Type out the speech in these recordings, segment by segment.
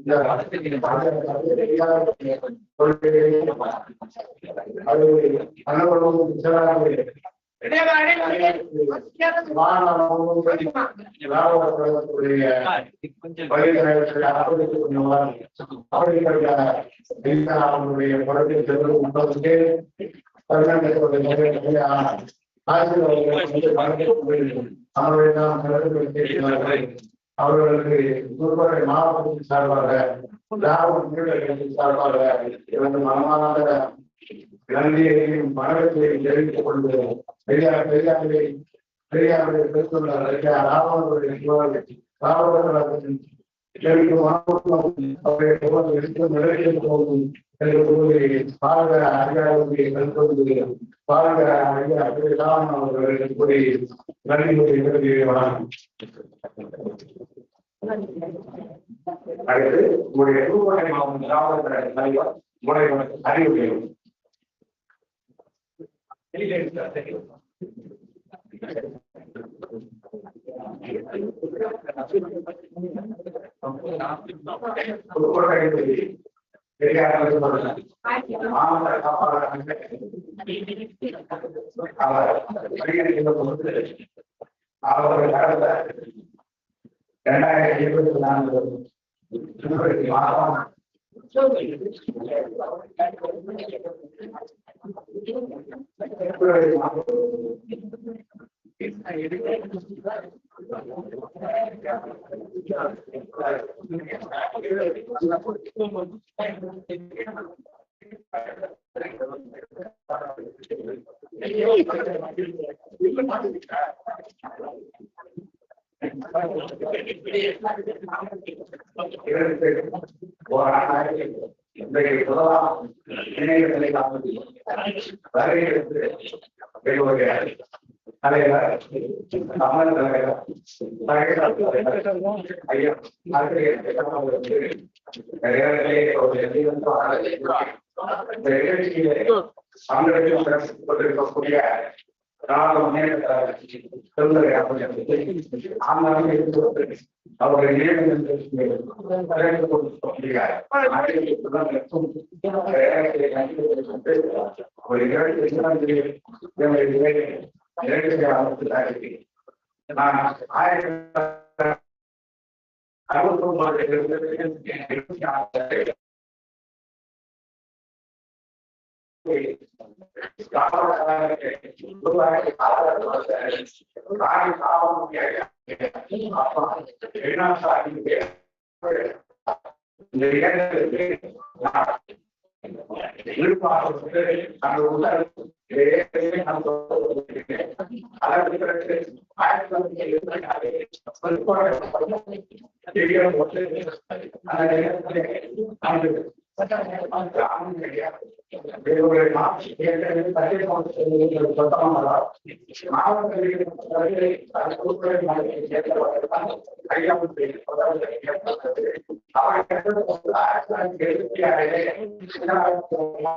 இந்த அது அனைவரும் விசாரணை மாணவர்களும் அவர்களுடைய அவர்களுக்கு முன்பரை மாவட்டத்தின் சார்பாக திராவிட சார்பாக எனது மனமார்ந்த நன்றியையும் வணக்கத்தையும் தெரிவித்துக் கொண்டு பெரியார் பெரியாரை பெரியாரை பெற்றுள்ள ராவணருடைய ராவணத்தின் அவருடைய எடுத்து நிறைவேற்ற போகும் பாரத அதிகாரத்தை கருத்து பாரத ஐயா ராமன் அவர்கள் கூறி நன்றி அடுத்து உங்களுடைய புதுக்கோட்டை மாவட்டம் திராவிட தலைவர் அறிவு அவர்கள் கடந்த இரண்டாயிரத்தி இருபத்தி நான்கு பிப்ரவரி மாதம் பிப்ரவரி மாதம் இன்றைய இணையதளை காப்பது வரவேற்பு தலைவர் அமர் பங்கெடுக்கக்கூடிய ராணுவ முன்னேற்ற அவருடைய There is our hospitality. And I, I will provide a representative and payment हम लोग अलग डिफरेंट से आठ साल के लिए पेमेंट आ गए पर रिकॉर्ड स्टेडियम होटल में हम लोग पता है हम काम मीडिया बेरोजगार मार्च ये करने पहले कौन से लोग बताओ हमारा मार्च के लिए पहले राजकोट में मार्च के लिए करवाता है आइया मुझे पता है क्या पता है आप ऐसा आज आज के लिए क्या है ना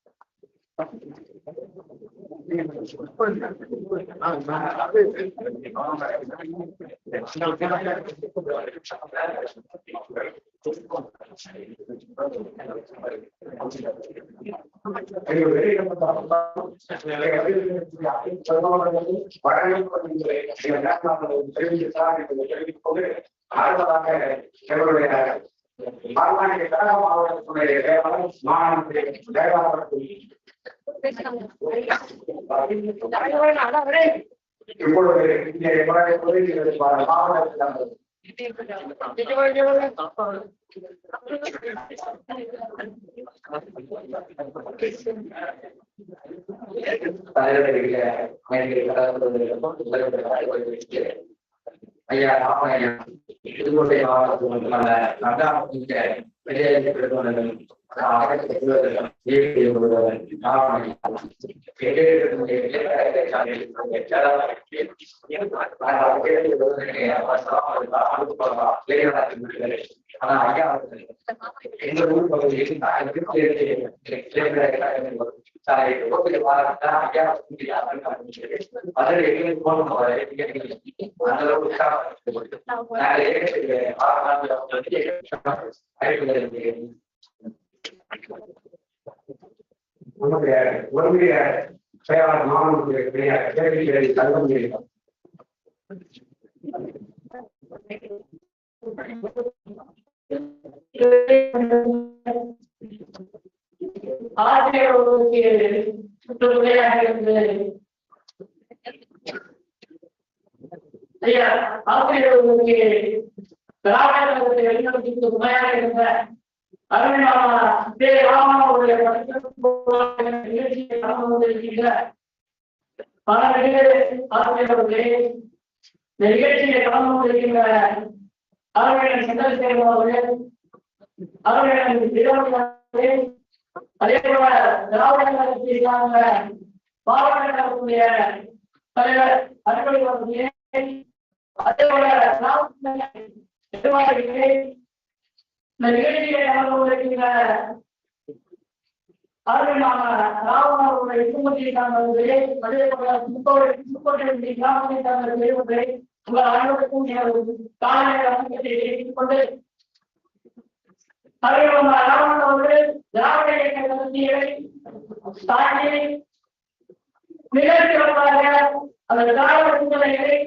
கார்பரேட் செயல்படுவது அப்போது ஐயா பார்க்க முடியாது ஐயா ஐநூறு இப்பொழுது இங்கே மாவட்டத்தில் ஐயா ராமையா புதுக்கோட்டை மாவட்டத்தில் மட்டுமல்ல நன்றாக வெளியேற்றப்படுவதன் ஆனா ஐயா எங்க ஊர் பகுதியில் அதில் எங்களுக்கு போகணும் அந்த அளவுக்கு உன்னுடைய உன்னுடைய செயலாளர் மாணவர்களுடைய கேள்விகளை தள்ள முடியும் ஆசிரியர்களுக்கு சுற்றுச்சூழலாக இருந்தது ஐயா ஆசிரியர்களுக்கு திராவிடத்தை வெளிநடத்திற்கு துணையாக இருந்த அருமையான தே ராமனுடைய நிகழ்ச்சியை கலந்து கொண்டிருக்கின்ற பல ஆசிரியர்களே இந்த நிகழ்ச்சியை கலந்து கொண்டிருக்கின்ற அருமையான சந்திரசேகர் அவர்கள் அதே போல திராவிட கட்சிக்கான பாராளுமன்றக்கூடிய தலைவர் அன்பழகன் அவர்களே அதே போல இந்த நிகழ்ச்சியை கலந்து குடும்பத்தை சார்ந்தவர்களே அதே போல முக்கோட்டை முக்கோட்டை கிராமத்தை சார்ந்த பெரியவர்களே உங்கள் அனைவருக்கும் காலை கொண்டு அருமையான ராவணன் அவர்கள் திராவிட இயக்க கட்சியை தாண்டி நிகழ்ச்சியாக அந்த திராவிட சிந்தனைகளை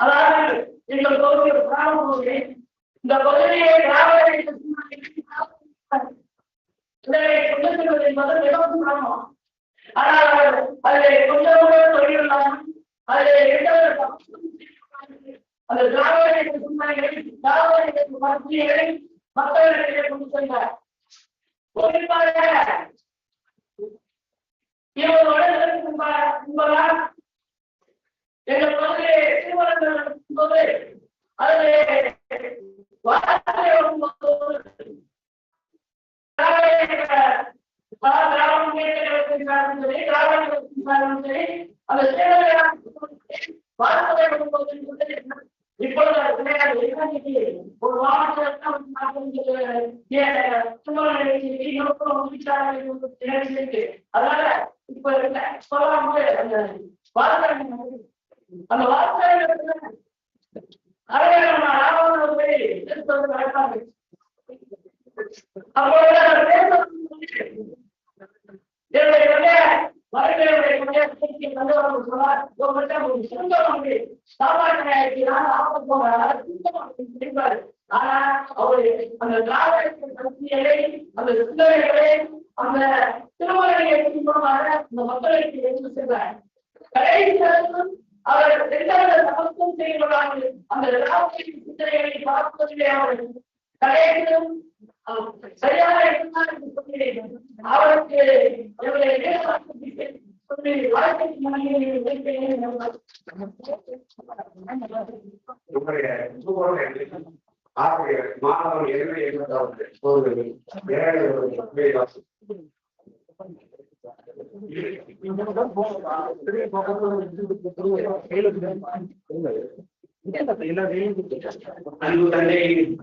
அதாவது எங்கள் பகுதி ஒரு கிராம பகுதி இந்த பகுதியை திராவிட இதனை கொண்டு செல்வது என்பது மிகவும் சிரமம். ஆனால் அதில் கொஞ்சம் கூட தொழில் அதில் எந்த ஒரு அந்த திராவிட சிந்தனைகளை திராவிட இயக்க மக்களிடையே கொண்டு சென்றார் குறிப்பாக இருபது வருடங்களுக்கு முன்பா- முன்பெல்லாம் எங்கள் பகுதியை திருமணங்கள் நடக்கும்போது அதில் வார்த்தை வரும்போது இப்பொழுது ஒரு மாவட்டத்தில் அதனால இப்ப சொல்லாம அந்த வார்த்தை அந்த வார்த்தை அரையாளர் ராவணன் போய் நடத்தாங்க அப்பொழுது என்னுடைய கொண்டே மறுபடியுடைய கொண்டே சொன்னார் உங்கள்கிட்ட ஒரு சுந்தரம் உண்டு சாப்பாட்டு ஆனா அவரு அந்த திராவிட கட்சிகளை அந்த சிந்தனைகளை அந்த திருமலையை மூலமாக அந்த மக்களுக்கு எடுத்து சென்றார் கடைசி அவர் எந்தவித சமத்துவம் அந்த சிந்தனைகளை பார்ப்பதிலே அவர் சரியாக இருந்தார் என்று சொல்கிறேன். அவருக்கு வாழ்க்கைக்கு மனைவியை ஆசிரியர் மாணவன் எதுவுமே என்பதாவது ஒரு ஏழை ஒரு விசுவாசி. அன்பு தந்தை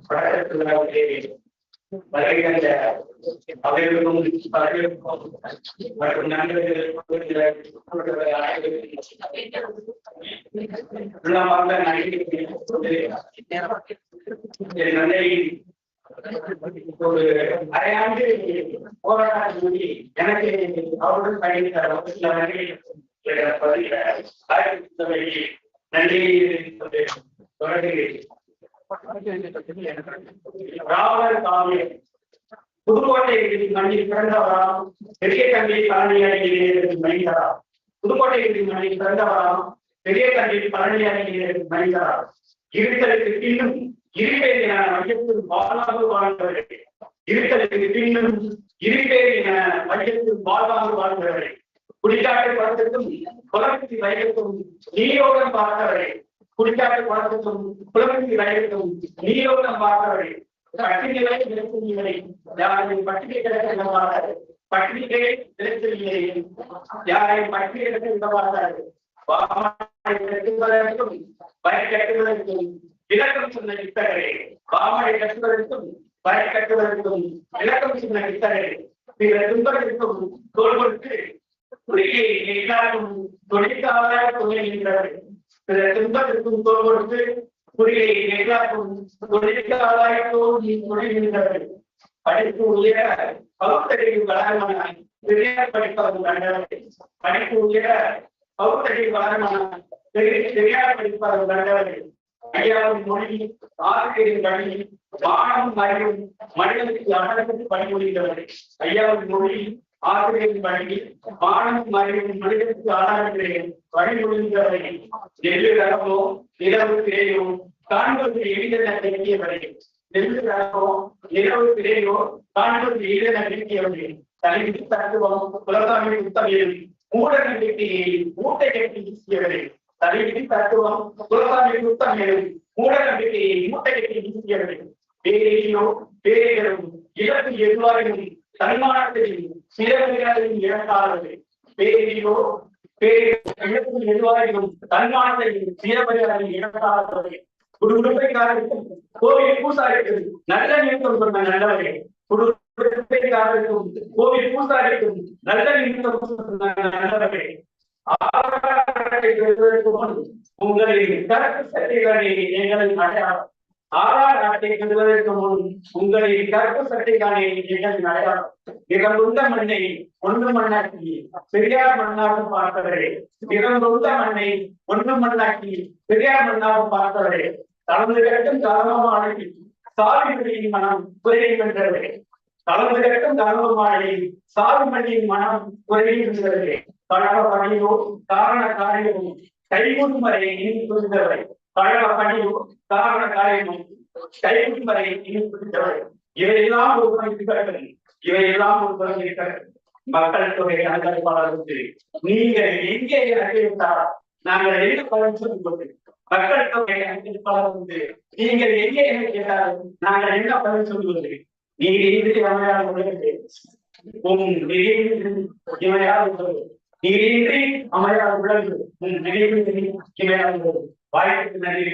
பழக்கத்திலே ஒரு அரையாண்டு போராட்டம் கூடி எனக்கு அவருடன் பயணித்தார் நன்றி நன்றி தொடர்கிறேன் ராவர் காவியம் புதுக்கோட்டை மண்ணில் பிறந்தவராம் பெரிய கல்வி தந்தை பழனியாரின் மனிதரா புதுக்கோட்டை மண்ணில் பிறந்தவராம் பெரிய கல்வி தந்தை பழனியாரின் மனிதரா இருத்தலுக்கு பின்னும் இருவேதியான மையத்தில் வாழ்வாங்கு வாழ்ந்தவர்கள் இருத்தலுக்கு பின்னும் இருப்பேரின மையத்தில் வாழ்வாங்கு வாழ்ந்தவர்கள் குடிக்காட்டு படத்துக்கும் குலமிக்கு வயதுக்கும் நீரோடம் பார்த்தவரை குடிக்காட்டு படத்துக்கும் குலமிக்கு வயதுக்கும் நீரோடம் பார்த்தவரை பட்டினிகளை நிறுத்தினீங்களே யாரையும் பட்டினி கிடக்க விடமாட்டாரு பட்டினிகளை நிறுத்தினீங்களே யாரையும் பட்டினி கிடக்க விடமாட்டாரு கட்டுவதற்கும் வரை கட்டுவதற்கும் விளக்கம் சொன்ன இத்தகரே பாமரை கட்டுவதற்கும் வரை கட்டுவதற்கும் விளக்கம் சொன்ன இத்தகரே பிற துன்பத்திற்கும் தோல் கொடுத்து எல்லாரும் தொழிற்காக துணைகின்றனர் துன்பத்திற்கும் தோல் கொடுத்து புரியை எல்லாரும் தொழிற்காக தோல்வி துணைகின்றனர் படிப்பு உயர பகுத்தறிவு வளரமான பெரியார் படிப்பவர்கள் நல்லவர்கள் படிப்பு உயர பகுத்தறிவு வளரமான பெரியார் படிப்பவர்கள் நல்லவர்கள் ஐயாவின் மொழி ஆசிரியரின் வழி வானம் அறிவும் மனிதனுக்கு அடக்கத்து பணிபுரிந்தவர்கள் ஐயாவின் மொழி ஆசிரியர் வழி மாணவன் மறைவும் மனிதனுக்கு ஆளாகிறேன் பணிபுரிந்தவர்கள் நெல்லு ரகமோ நிலவு திரையோ காண்பது எளிதென தெரியவர்கள் நெல்லு ரகமோ நிலவு திரையோ காண்பது எளிதென தெரியவர்கள் தலைவி தத்துவம் குலசாமி உத்தமையில் மூட நம்பிக்கையை மூட்டை கட்டி வீசியவரை தலைவி தத்துவம் குலசாமி உத்தமையில் மூட நம்பிக்கையை மூட்டை கட்டி வீசியவரை பேரையோ பேரைகளும் இழப்பு எதுவாயினும் தன்மானத்தையும் சிறப்புகளின் இழந்தார்கள் பேரையோ பேரிழப்பு எதுவாகவும் தன்மானத்தையும் சிறப்புகளின் இழந்தார்கள் உடுப்பைக்காரருக்கும் கோவில் பூசாரிக்கும் நல்ல நிமித்தம் சொன்ன நல்லவரே ஒரு உடுப்பைக்காரருக்கும் கோவில் பூசாரிக்கும் நல்ல நிமித்தம் நல்லவர்களே. ஆராய்ச்சி பெறுவதற்கு முன் உங்களின் கருத்து சட்டைகளை எங்களின் அடையாளம் ஆறா நாட்டை பெறுவதற்கு முன் உங்களை கருப்பு சட்டைகளை எங்களின் அடையாளம் இறந்துள்ள மண்ணை ஒன்று மண்ணாக்கி பெரியார் மண்ணாக பார்த்தவரே. இறந்துள்ள மண்ணை ஒன்று மண்ணாக்கி பெரியார் மண்ணாக பார்த்தவரே. தனது கட்டும் காரணமான சாவிகளின் மனம் குறைகின்றவரே தளர்ந்து கட்டும் காரணமானே சாவிமணியின் மனம் குறைகின்றவரே கழக பணியோ காரண காரியமும் கைகூடும் வரை இனி புரிந்தவரை கழக பணியோ காரண காரியமும் கைகூடும் வரை இனி இவையெல்லாம் ஒரு பணிக்கிறார்கள் இவையெல்லாம் ஒரு பணிக்கிறார்கள் மக்கள் தொகை கணக்கெடுப்பாளருக்கு நீங்கள் எங்கே இறங்கிவிட்டால் நாங்கள் என்ன பலன் சொல்லுவது? மக்கள் தொகை கணக்கெடுப்பாளருக்கு நீங்கள் எங்கே என்ன கேட்டால் நாங்கள் என்ன பலன் சொல்லுவது? நீங்க இன்றி அமையாத உள்ளது உம் நினைவு இமையாத உள்ளது நீர் இன்றி அமையாத உள்ளது உன் நினைவு இமையாத உள்ளது வாய்ப்புக்கு நன்றி